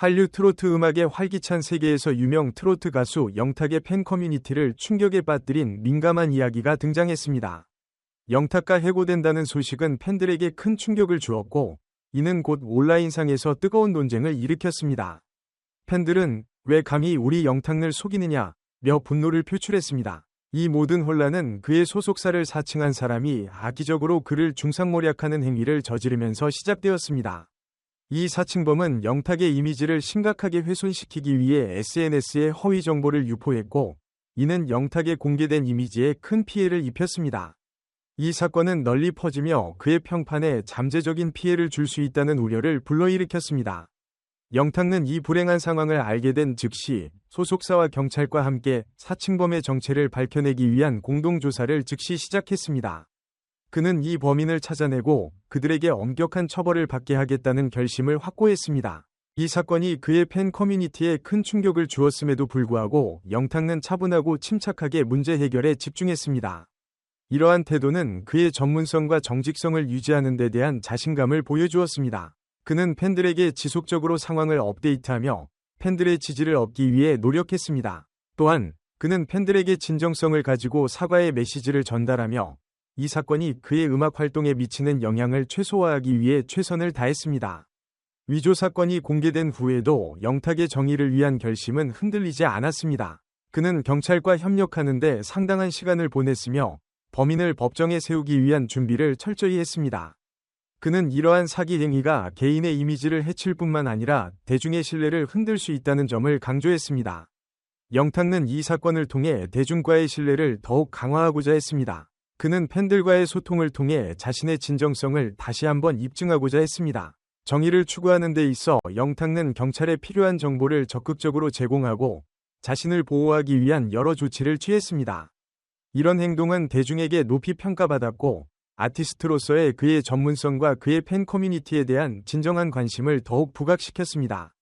한류 트로트 음악의 활기찬 세계에서 유명 트로트 가수 영탁의 팬 커뮤니티를 충격에 빠뜨린 민감한 이야기가 등장했습니다. 영탁과 해고된다는 소식은 팬들에게 큰 충격을 주었고, 이는 곧 온라인상에서 뜨거운 논쟁을 일으켰습니다. 팬들은 왜 감히 우리 영탁을 속이느냐, 며 분노를 표출했습니다. 이 모든 혼란은 그의 소속사를 사칭한 사람이 악의적으로 그를 중상모략하는 행위를 저지르면서 시작되었습니다. 이 사칭범은 영탁의 이미지를 심각하게 훼손시키기 위해 SNS에 허위 정보를 유포했고, 이는 영탁의 공개된 이미지에 큰 피해를 입혔습니다. 이 사건은 널리 퍼지며 그의 평판에 잠재적인 피해를 줄 수 있다는 우려를 불러일으켰습니다. 영탁은 이 불행한 상황을 알게 된 즉시 소속사와 경찰과 함께 사칭범의 정체를 밝혀내기 위한 공동조사를 즉시 시작했습니다. 그는 이 범인을 찾아내고 그들에게 엄격한 처벌을 받게 하겠다는 결심을 확고했습니다. 이 사건이 그의 팬 커뮤니티에 큰 충격을 주었음에도 불구하고 영탁은 차분하고 침착하게 문제 해결에 집중했습니다. 이러한 태도는 그의 전문성과 정직성을 유지하는 데 대한 자신감을 보여주었습니다. 그는 팬들에게 지속적으로 상황을 업데이트하며 팬들의 지지를 얻기 위해 노력했습니다. 또한 그는 팬들에게 진정성을 가지고 사과의 메시지를 전달하며 이 사건이 그의 음악 활동에 미치는 영향을 최소화하기 위해 최선을 다했습니다. 위조 사건이 공개된 후에도 영탁의 정의를 위한 결심은 흔들리지 않았습니다. 그는 경찰과 협력하는데 상당한 시간을 보냈으며 범인을 법정에 세우기 위한 준비를 철저히 했습니다. 그는 이러한 사기 행위가 개인의 이미지를 해칠 뿐만 아니라 대중의 신뢰를 흔들 수 있다는 점을 강조했습니다. 영탁은 이 사건을 통해 대중과의 신뢰를 더욱 강화하고자 했습니다. 그는 팬들과의 소통을 통해 자신의 진정성을 다시 한번 입증하고자 했습니다. 정의를 추구하는 데 있어 영탁은 경찰에 필요한 정보를 적극적으로 제공하고 자신을 보호하기 위한 여러 조치를 취했습니다. 이런 행동은 대중에게 높이 평가받았고 아티스트로서의 그의 전문성과 그의 팬 커뮤니티에 대한 진정한 관심을 더욱 부각시켰습니다.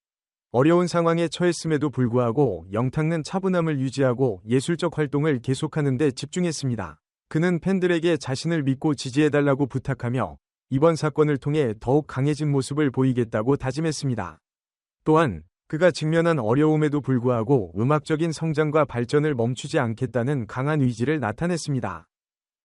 어려운 상황에 처했음에도 불구하고 영탁은 차분함을 유지하고 예술적 활동을 계속하는 데 집중했습니다. 그는 팬들에게 자신을 믿고 지지해달라고 부탁하며 이번 사건을 통해 더욱 강해진 모습을 보이겠다고 다짐했습니다. 또한 그가 직면한 어려움에도 불구하고 음악적인 성장과 발전을 멈추지 않겠다는 강한 의지를 나타냈습니다.